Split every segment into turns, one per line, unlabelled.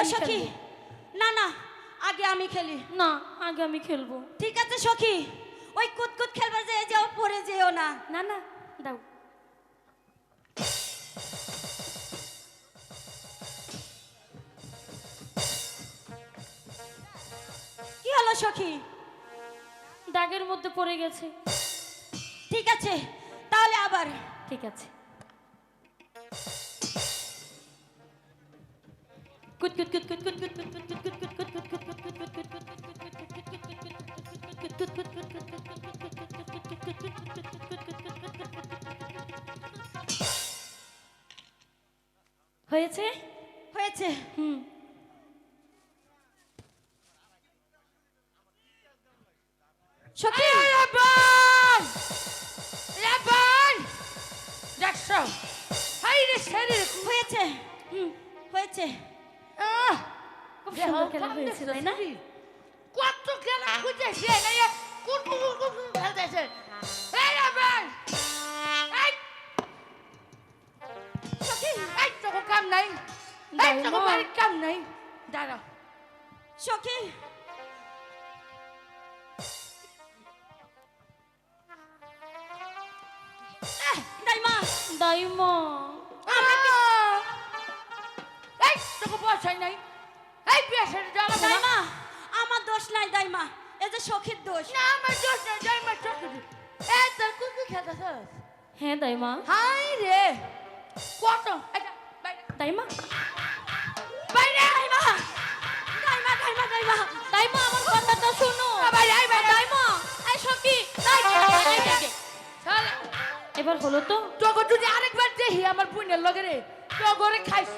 আমি খেলি।
না আগে আমি খেলব।
ঠিক আছে সখী। ওই কুতকুত খেলবে যে যাও পরে যেও না।
না না দাও।
কি হলো সখী?
দাগের মধ্যে পড়ে গেছে।
ঠিক আছে তাহলে আবার।
ঠিক আছে। কুত কুত কুত কুত কুত কুত কুত কুত কুত কুত কুত কুত কুত কুত কুত কুত কুত হয়েছে?
হয়েছে।
হুম।
তো কাম নাই
দাইমা।
বাড়ির কাম নাই দাঁড়া
সখী দাইমা
দাইমা
এই তোকে পয়সা নাই এই পেশার জ্বালা
দাইমা আমার দোষ নাই দাইমা এ যে সখীর দোষ
না আমার দোষ নাই আমার চোখ এই তোর কুকুর খেলতেছিস
হ্যাঁ দাইমা
হাই রে কত তাই বাইরে
আই মা
তাই মা তাই শুনো
বাইরে আই বাইরে
তাই মা আই সকি তাই
চলে
এবার হলো তো
তোকে যদি আরেকবার দেখি আমার বোনের লগে রে খাইস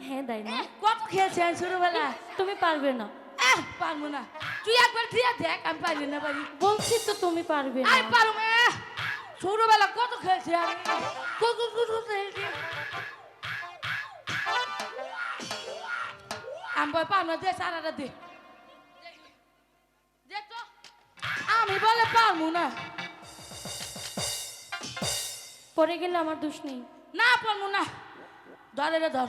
হ্যাঁ তাই না
কত খেয়েছেন ছোটবেলা
তুমি পারবে না
আহ পারব না। তুই একবার দিয়ে দেখ আমি পারি না পারি
বলছি তো তুমি পারবে না।
আই পারো মে ছোটবেলা কত খেলছি আমি। কুকুর কুকুর খেলছি। আমি বল পারব না দে সারাটা দে। আমি বলে পারব না।
পরে গেলে আমার দোষ নেই।
না পারব না। ধরে রে ধর।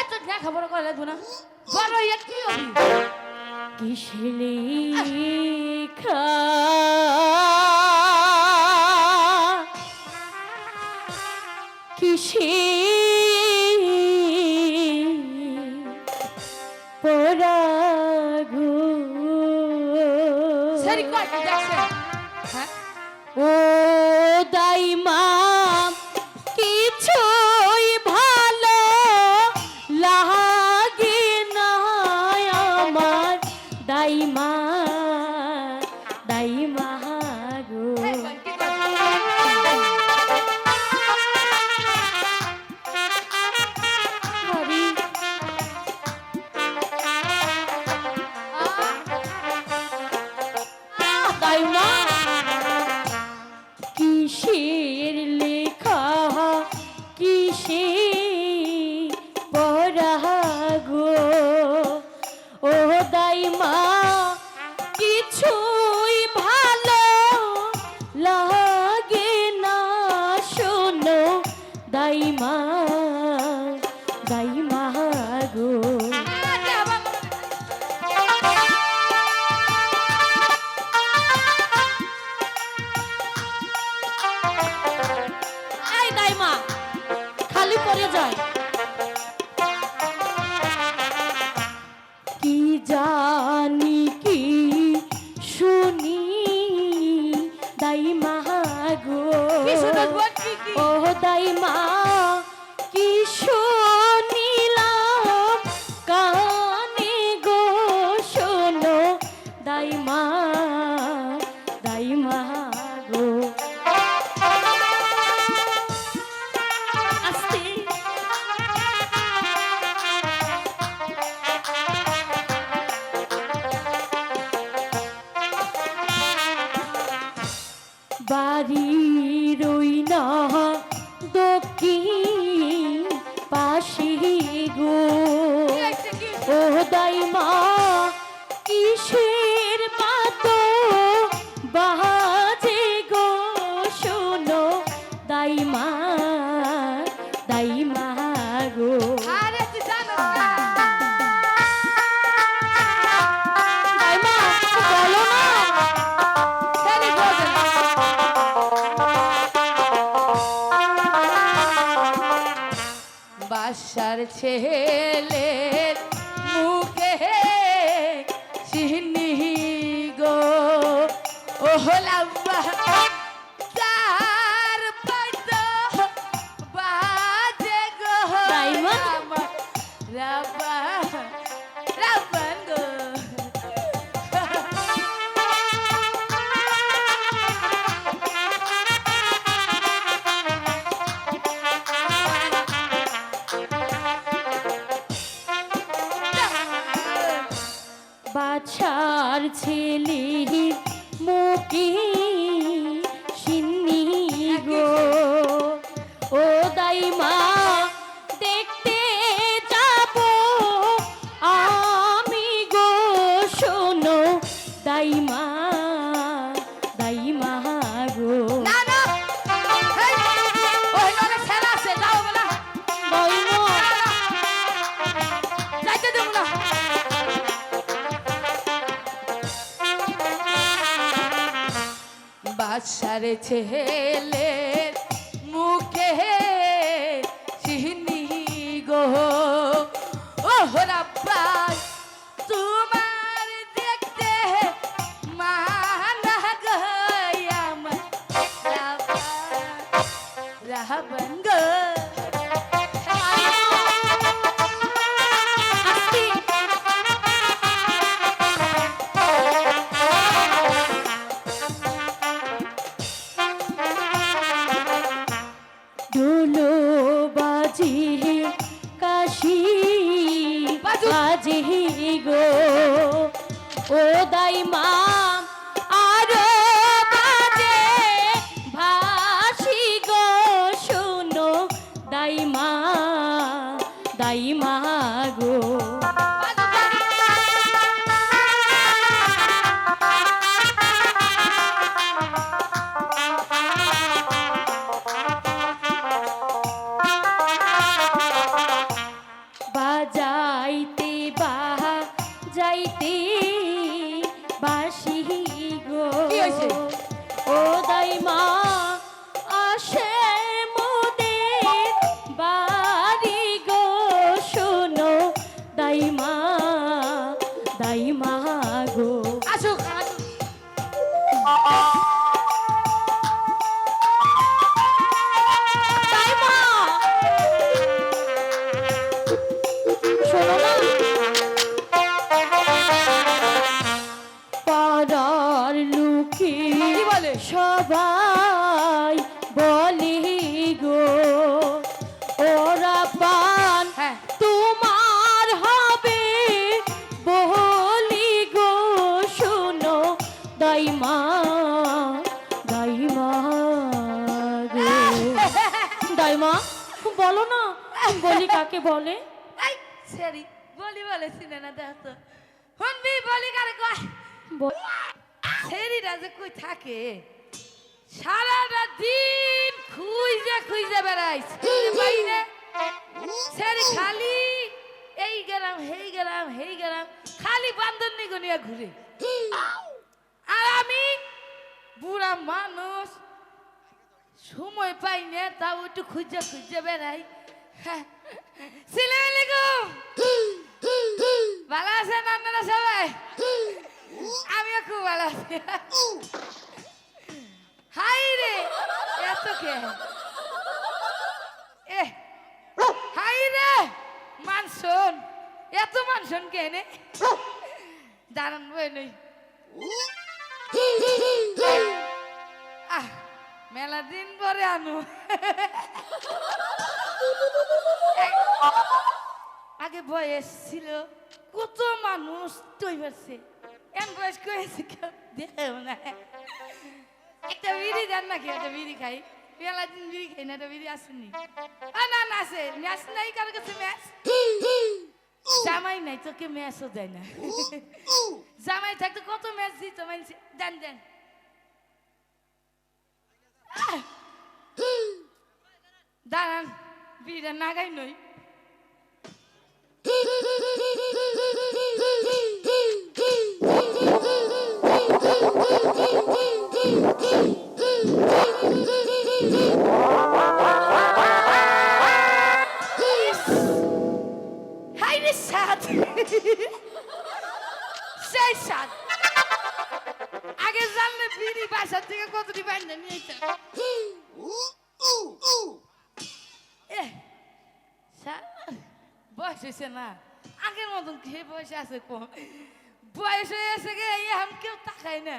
এই
দেখা বড় করে না বড় ইয়ে কি হবি?
খা? কিসে
মা
Love. ছেলে
Thank you. বলে? এই কয়? সেরিরা যে কই থাকে? সারাটা দিন খুঁজে খুঁজে বেড়াইস সেরি খালি এই গেলাম হেই গেলাম হেই গেলাম খালি বান্ধন নিগুনিয়া ঘুরে। আর আমি বুড়া মানুষ সময় পাইনে তাও একটু খুঁজে খুঁজে বেড়াই। সালাম আলাইকুম ভালো আছেন আপনারা সবাই আমিও খুব ভালো আছি হাই রে এত এ হাই রে মানসন এত মানসন কে নে জানান বই মেলা দিন পরে আনো আগে বয়স ছিল, কত মানুষ তৈ পারছে এমন বয়স করেছে কেউ দেখেও না একটা বিড়ি দেন নাকি? একটা বিড়ি খাই। বেলা দিন বিড়ি খাই না, একটা বিড়ি আসেনি। না না, আছে। ম্যাচ নাই কারও কাছে ম্যাচ? জামাই নাই, তোকে ম্যাচও দেয় না। জামাই থাকতে কত ম্যাচ দিত? মানছি দেন দেন। দাঁড়ান। বিড়িটা নাগাই নই। সেই সাত আগে জানলে বিড়ি বাসার থেকে কতটি বাইন্দা নিয়ে বয়স হয়েছে না। আগের মতন কে বয়স আছে কম? বয়স হয়ে গেছে গে এখন কেউ তাকায় না।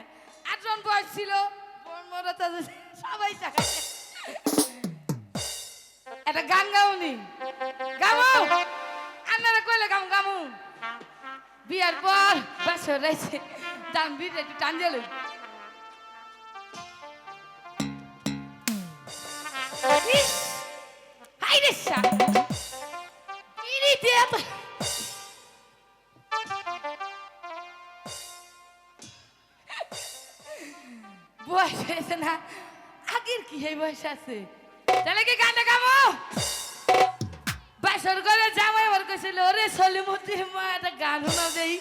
আটজন বয়স ছিল সবাই তাকায়। একটা গান গাউনি গামু আপনারা কইলে গাম, গামু। বিয়ার পর বছর রয়েছে দাম বিটা একটু টান দিলে। বয়স হয়েছে না, আগের কি এই বয়স আছে? তাহলে কি গানটা গামো বাসর করে জামাই আমার কইছিল, ওরে সলিমুদ্দিন মা, একটা গান শোনাও দেই।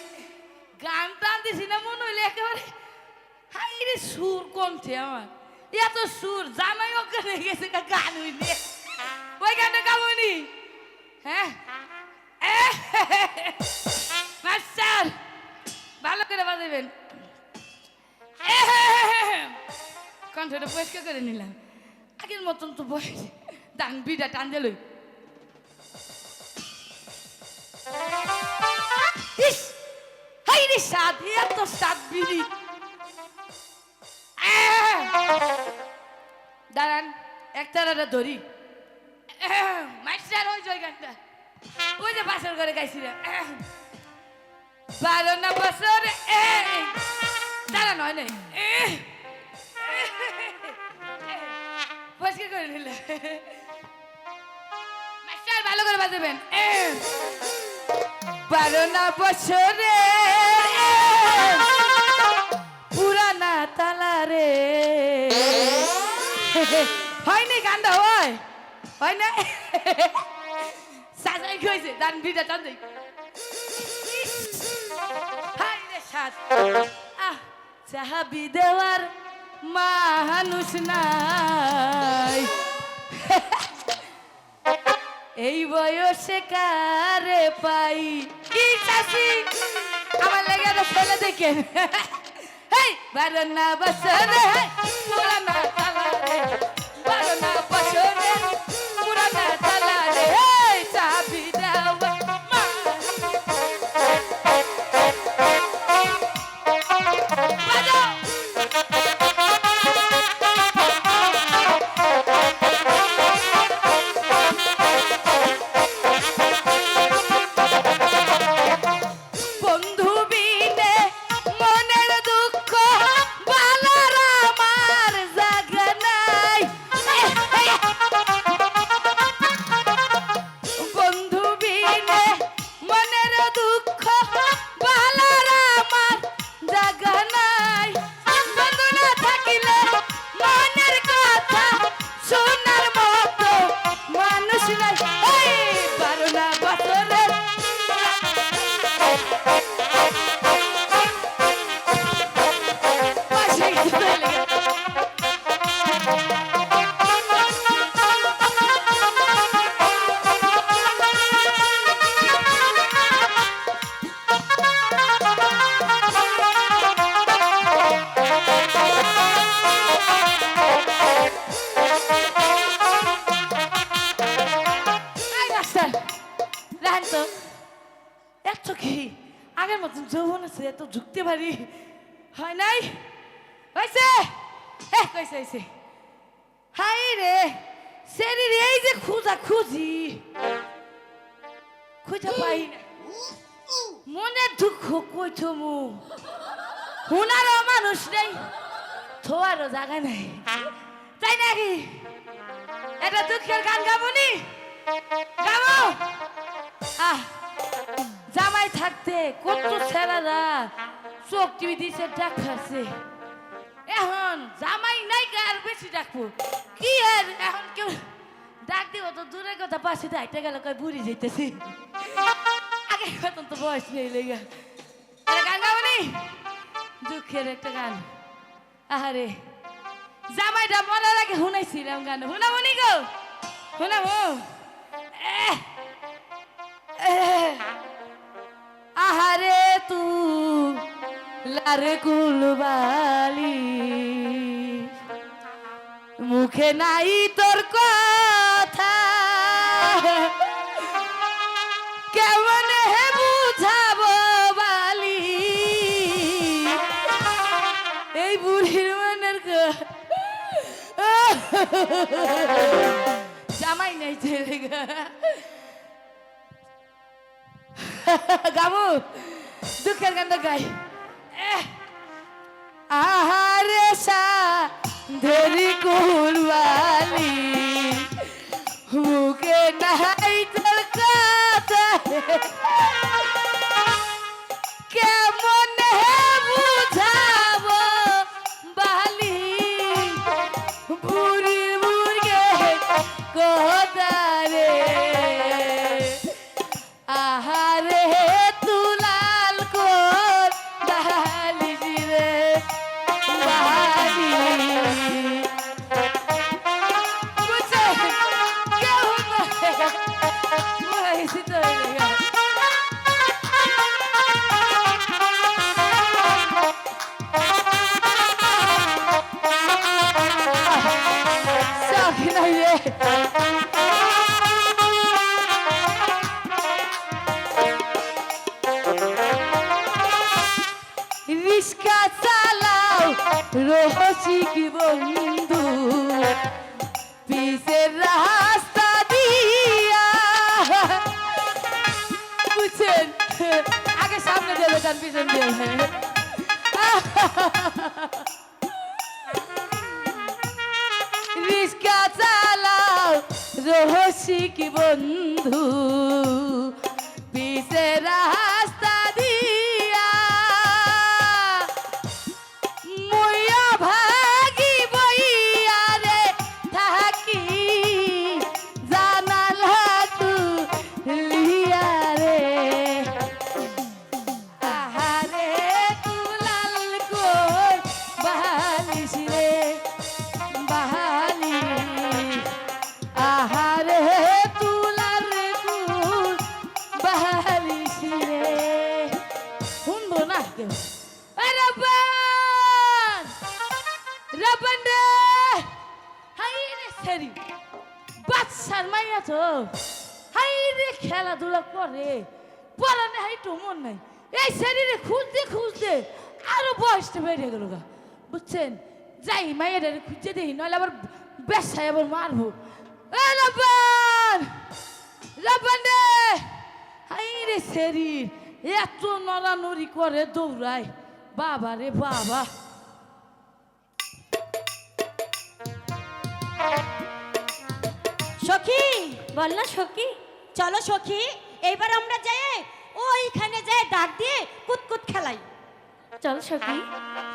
গান টান দিছি না, মনে হইলে একেবারে হাই রে সুর কমছে আমার? এত সুর, জামাই রেখে গেছে গান হইলে। ওই গানটা গাবনি হ্যাঁ? মাস্টার, ভালো করে বাজাবেন। কণ্ঠটা পরিষ্কার করে নিলাম আগের মতন তো বয়স দান বিটা টান দিলই হাই রে স্বাদ এত স্বাদ বিড়ি! দাঁড়ান একটা ধরি! মাস্টার, ওই জয় গানটা ওই যে বাসর করে গাইছিলাম! বারো না বছর এই! দাঁড়ান, হয় পরিষ্কার করে নিলে মাস্টার, ভালো করে বাজাবেন! বারো না বছরে পুরানা তালা রে। হয়নি গানটা হয়। হয় না সাজাই কইছে দান বিটা দেই। হাই রে সাজ চাহাবি দেওয়ার মানুষ নাই। এই বয়সে কারে পাই? কি চাষি? আমার লেগে একটা ফেলে দেখেন হেই বারো না বছরে তালা রাখেন তো। এত কি? আগের মতন যৌবন আছে এত ঝুঁকতে পারি হয় নাই? হয়েছে হ্যাঁ হয়েছে হাই রে এই যে খুঁজা খুঁজি, খুঁজা পাই না। মনে দুঃখ কইছো মু। হুনারও মানুষ নেই, থোয়ারও জায়গা নাই। তাই নাকি? এটা দুঃখের গান গাবনি গাবো? আহ, জামাই থাকতে কত ছেলেরা চোখ টিভি দিছে ডাক খাচ্ছে। এখন জামাই নাই আর বেশি ডাকবো। কি আর এখন কেউ ডাক দিব তো দূরের কথা, পাশে দাইতে গেল, কয় বুড়ি যাইতেছি। আগে তো বয়স নেই লেগে। গান গাবনি দুঃখের একটা গান। আহারে, জামাইটা মরার আগে শুনাইছিলাম গান। শুনাবনি গো? শুনাবো? এহ আহারে তু, লারে কুলবালি। মুখে নাই তোর কথা। কেমন হে বুঝাবো বালি? এই বুড়ির মনের জামাই নাই ছেলে গাবো দুঃখের গানটা গাই। আহারে সা ধরি কুলবালি মুখে নাই তোর কথা রহসি কি বন্ধু, পিসের রাস্তা দিয়া। বুঝছেন? আগে সামনে দেবে তার পিছন দেবে রিস্কা চালাও রহসি কি বন্ধু পিসে রাস্তা খেলাধুলা করে পড়ানে হাই তো মন নাই। এই শরীরে খুঁজতে খুঁজতে আরও বয়সটা বেড়ে গেল গা, বুঝছেন? যাই মায়ের খুঁজতে দেখি, নইলে আবার বেসায় আবার মারবো। রে শরীর, এত নড়ানড়ি করে দৌড়ায়। বাবা রে বাবা।
সখী, বল না সখী। চলো সখি এইবার আমরা যাই ওইখানে যাই ডাক দিয়ে কুতকুত খেলাই।
চল সখী।